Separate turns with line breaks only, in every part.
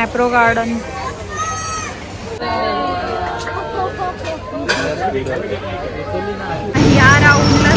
Mapro garden. या राऊंडला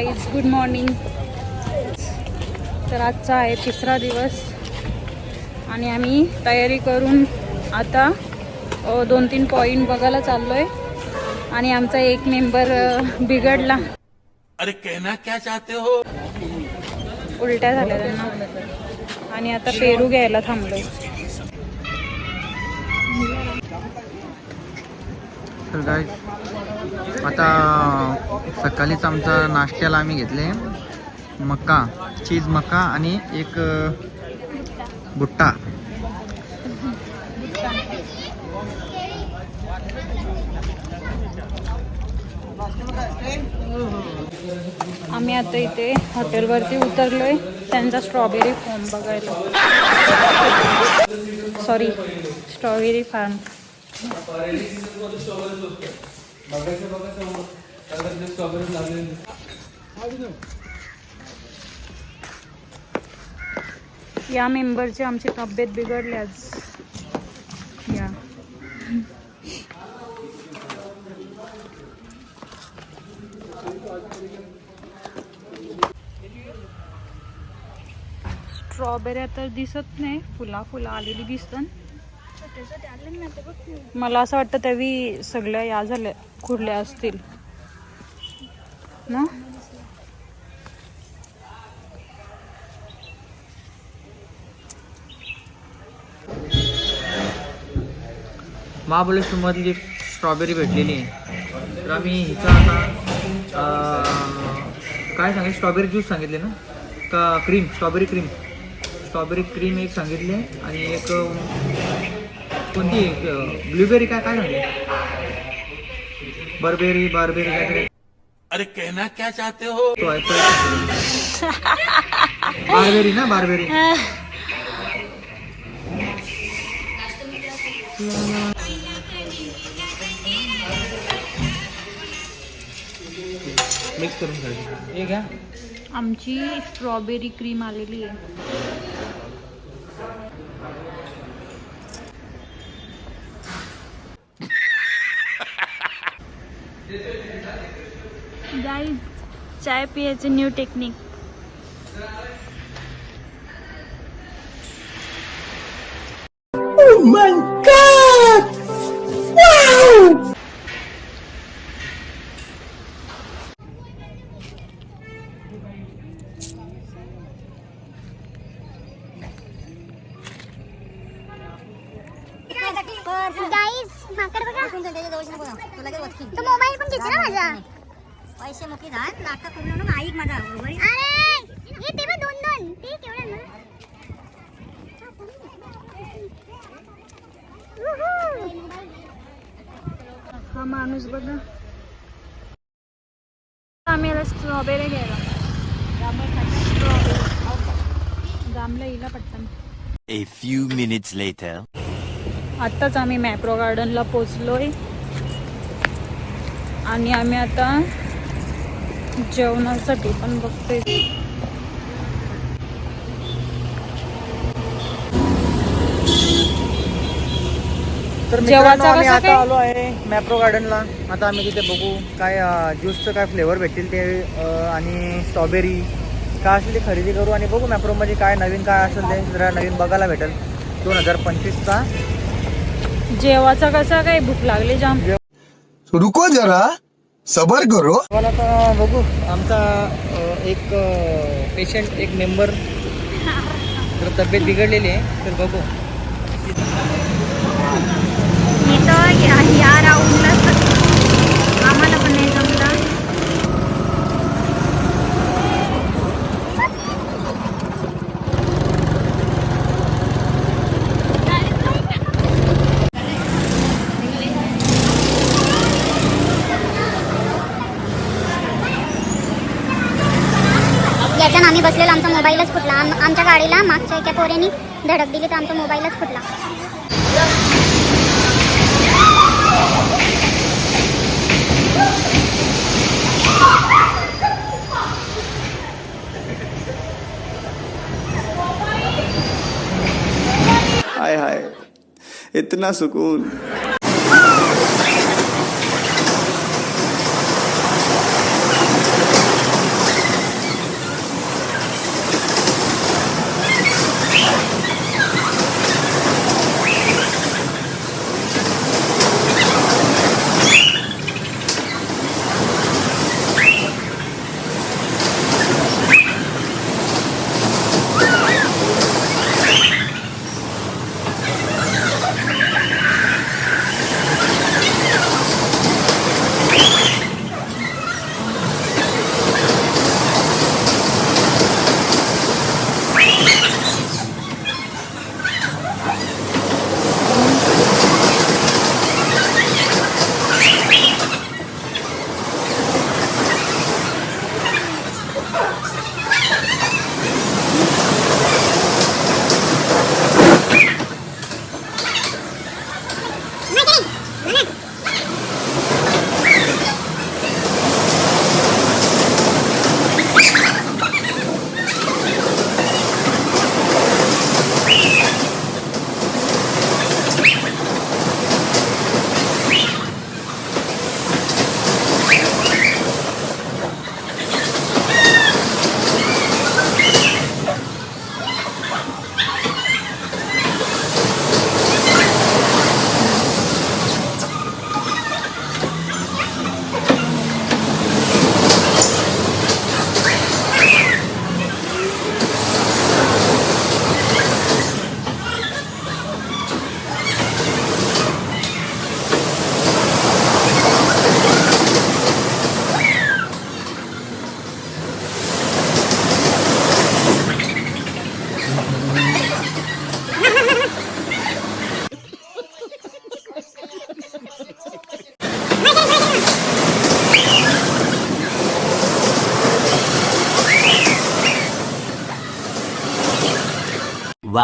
guys good morning तर आजचा आहे तिसरा दिवस. आणि आम्ही तयारी करून आता दोन तीन पॉईंट बघायला चाललो आहे आणि आमचा एक मेंबर बिघडला.
अरे कहना क्या चाहते हो?
उलट्या झाल्या त्यांना. आणि आता पेरू घ्यायला थांबलोय.
तर काय आता सकाळीच आमचा नाश्त्याला आम्ही घेतले. मक्का चीज मक्का आणि एक भुट्टा
आम्ही आता इथे हॉटेलवरती उतरलोय. त्यांचा स्ट्रॉबेरी फॉर्म बघायला. सॉरी स्ट्रॉबेरी फार्म या मेंबरची आमची तब्येत बिघडली आज. या. स्ट्रॉबेऱ्या तर दिसत नाही फुला फुला आलेली दिसतात. मला असं वाटतं त्यावी सगळ्या या झाल्या खुडल्या असतील. ना?
महाबळेश्वरमधली स्ट्रॉबेरी भेटलेली आहे. तर आम्ही हिचा आता काय सांगितलं? स्ट्रॉबेरी ज्यूस सांगितले ना? का cream strawberry cream strawberry cream एक सांगितले आणि एक कोणती ब्लूबेरी काय काय सांगितले बरबेरी बारबेरी काय
अरे कहना क्या चाहते हो?
बारबेरी ना बारबेरी मिक्स करून घ्या
आमची स्ट्रॉबेरी क्रीम आलेली आहे गाईज चाय पियाचे न्यू टेक्निक
oh हा
माणूस बघा आम्ही याला स्ट्रॉबेरी घ्यायला. स्ट्रॉबेरी जांभलं येईल पटकन.
A few minutes later.
आत्ताच आम्ही मॅप्रो गार्डनला पोचलोय आणि आम्ही आता जेवणासाठी पण बघतोय.
तर
जेवायचा
मित्रांनो, आम्ही
कसं
आता
काय?
आलो आहे मॅप्रो गार्डनला. आता आम्ही तिथे बघू काय ज्यूसचं काय फ्लेवर भेटतील ते आणि स्ट्रॉबेरी काय असेल ते खरेदी करू आणि बघू मॅप्रोमध्ये काय नवीन काय असेल ते जरा नवीन बघायला भेटेल. दोन हजार पंचवीसचा.
जेवाचा कसा काय? भूक लागली जाम.
रुको जरा. सबर करो.
मला आता बघू आमचा एक पेशंट एक मेंबर जर तब्येत बिघडलेली आहे तर बघू.
इथं या या आम्हाला पण नाही याच्यानं
आम्ही बसलेलो आमचा मोबाईलच फुटला. आम आमच्या गाडीला मागच्या एका पोरेनी धडक दिली तर आमचा मोबाईलच फुटला.
हाय हाय. इतना सुकून.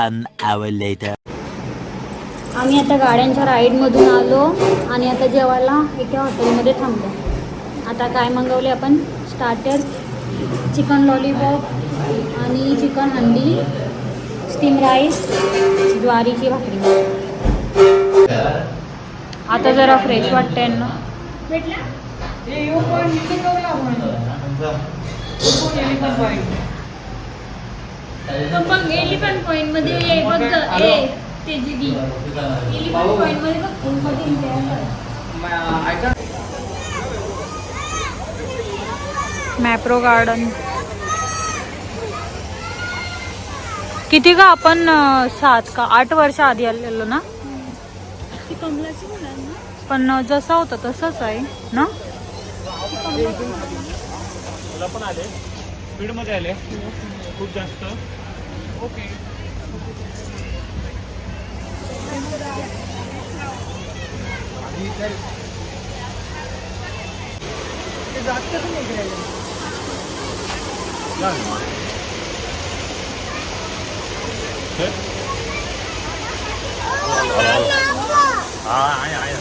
One hour later.
आम्ही आता गाड्यांच्या राईडमधून आलो आणि आता जेवायला एका हॉटेलमध्ये थांबलो. आता काय मागवले आपण? स्टार्टर चिकन लॉलीपॉप आणि चिकन हंडी स्टीम राईस ज्वारीची भाकरी. आता जरा फ्रेश वाटते ना एलिफंट पॉइंटमध्ये बघ ए ते एलिफंट पॉइंटमध्ये बघ मॅप्रो गार्डन. किती का आपण सात का? आठ वर्ष आधी आलेलो ना? पण जसा होता तसंच आहे ना? खूप जास्त. ओके. हा? आहे आहे.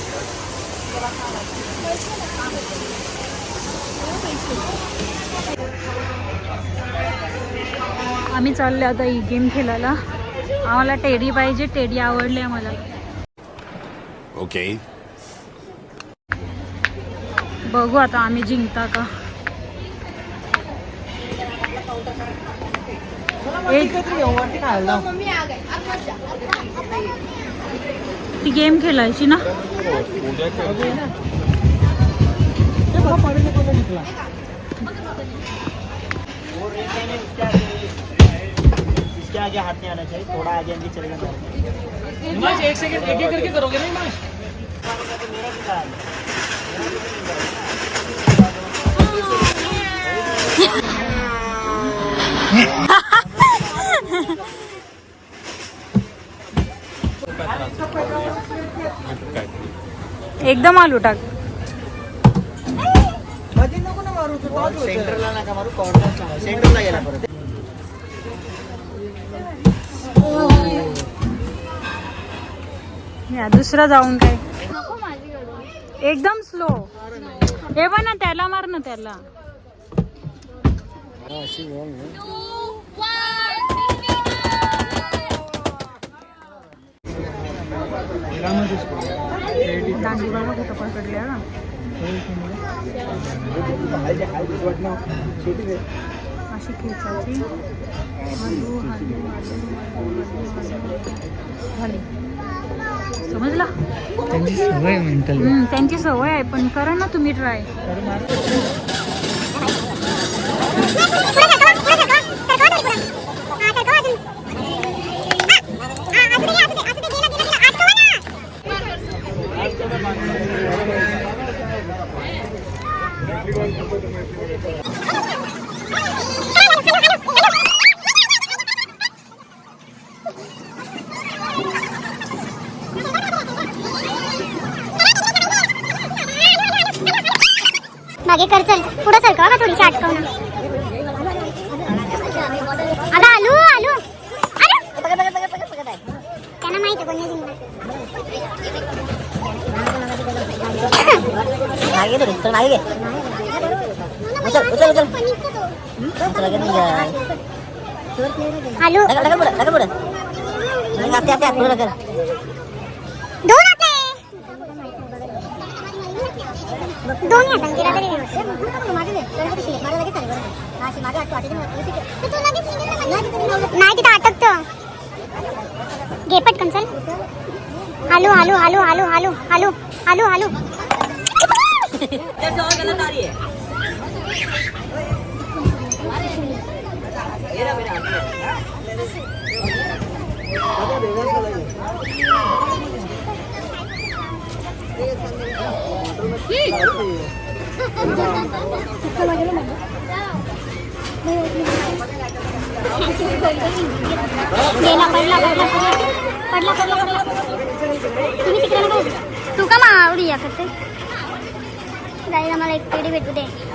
Thank you. आम्ही चालले आता ही गेम खेळायला. आम्हाला टेडी पाहिजे टेडी आवडली आम्हाला.
Okay.
बघू आता आम्ही जिंकता का. ती गेम खेळायची ना.
इसके आगे हाथ नहीं आना चाहिए थोड़ा आगे चलेगा एक सेकंड एक एक करके करोगे ना
एकदम आलू टाक। या दुसरा जाऊन काय? एकदम स्लो हे बघ ना त्याला मार ना त्याला. दांडी बाबा कुठं पकडल्या ना अशी खेचायची समजला?
त्यांची सवय मेंटल
त्यांची सवय आहे पण करा ना तुम्ही ट्राय
मागे कर चल. पुढे चल का थोडीशी अटकवून अगं आलू आलू. त्यांना माहिती कोणी
जिंकणार. मागे मागे उचल उचल उचल उचल लगे नाही.
आलू
लगा लगा पुढं लगा पुढं. लगा आते आते पुढं लगा.
दोन आहे. दोन्ही हातांनी केला तरी नाही तिथं अटकत. घे पटकन चल. आलू आलू आलू आलू आलू आलू आलू आलू तुका मावडी या करते जाईल आम्हाला एक पेढी भेटू दे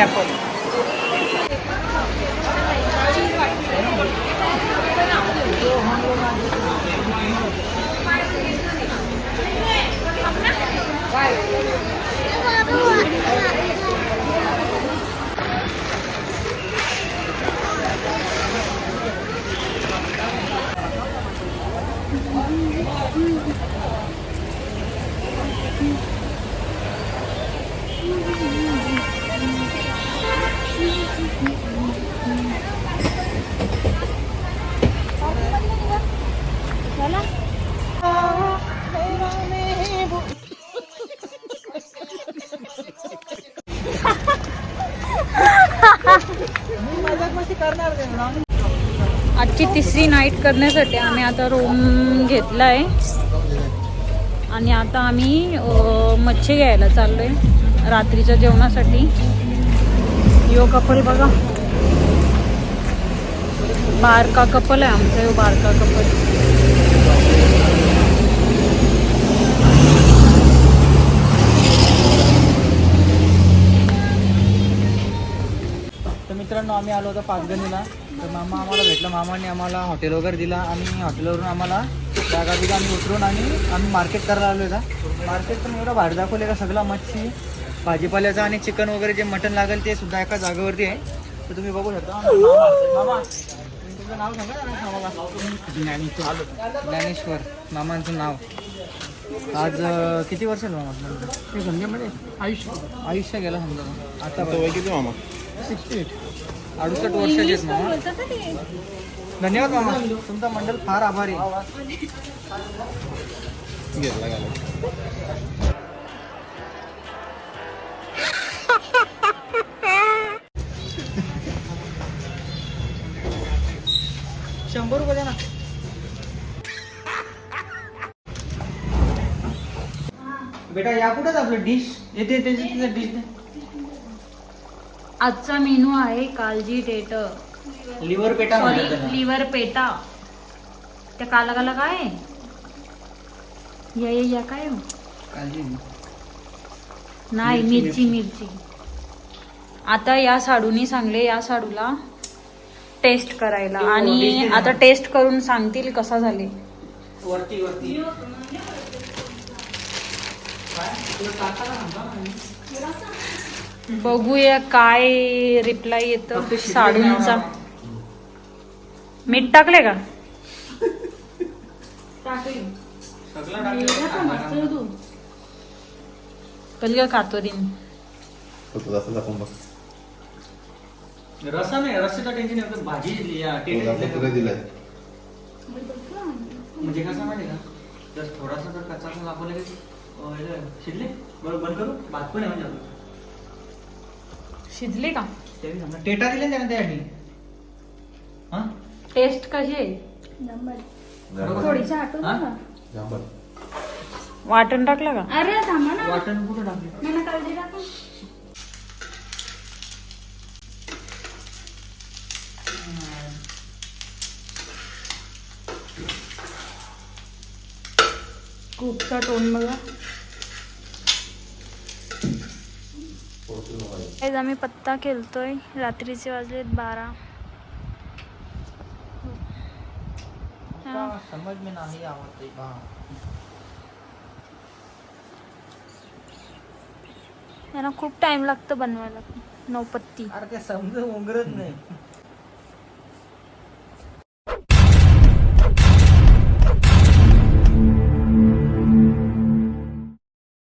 apoyo.
आजची तिसरी नाईट करण्यासाठी आम्ही आता रूम घेतला आहे आणि आता आम्ही मच्छी घ्यायला चाललो आहे रात्रीच्या जेवणासाठी. यो कपल बघा. बारका कपल आहे आमचं यो बारका कपल
तर मित्रांनो आम्ही आलो होतो पाचगणीला. तर मामा आम्हाला भेटला. मामाने आम्हाला हॉटेल वगैरे दिला आणि हॉटेलवरून आम्हाला त्या गाडीला आम्ही उतरून आणि आम्ही मार्केट करायला आलो होता मार्केट पण एवढं भारी दाखवले का? सगळा मच्छी भाजीपाल्याचं आणि चिकन वगैरे जे मटण लागेल ते सुद्धा एका जागेवरती आहे. तर तुम्ही बघू शकता. मामा, तुमचं नाव सांगा ज्ञानेश्वर ज्ञानेश्वर. मामांचं नाव. आज किती वर्ष झालं मामा? ते धंद्यामध्ये आयुष्य. आयुष्य गेलं समजा. आता किती मामा? सिक्स्टी एट अडुसष्ट वर्षाचे आहेत मामा. धन्यवाद मामा. तुमचा मंडळ फार आभारी आहे. शंभर रुपये द्या ना. बेटा या कुठेच आपलं डिश येते त्याची डिश
आजचा मेनू आहे कालजी टेटर
लिव्हर पेटा म्हणतात
सॉरी
त्याला.
Liver PETA. त्या काला काला काय? आहे? या या या काय हो?
काळजी नाही.
नाही मिरची मिरची. आता या साडूनी सांगले या साडूला टेस्ट करायला. आणि आता टेस्ट करून सांगतील कसा झाले.
वरती वरती.
बघूया काय रिप्लाय येतं. साडूंचा. मीठ टाकले का?
रसा नाही रस्त्याचं टेन्शन नाही. फक्त भाजी दिली दिलं. म्हणजे कसं माहिती का? जर थोडासा जर कच्चा शिजले बरं बंद करू? भात पण आहे म्हणजे.
शिजले का.
टेटा दिले त्याने त्यासाठी हा?
टेस्ट कशी आहे?
थोडीशी
वाटण. टाकलं का?
अरे थांबा ना.
वाटण कुठं टाकले?
मला काळजी टाका
कुकचा टोन बघा.
आज आम्ही पत्ता खेळतोय रात्रीचे वाजलेत बारा.
समज में नाही आवडते
यांना खूप टाइम लागतो बनवायला. नऊ पत्ती
अरे ते समज उंगरत नाही.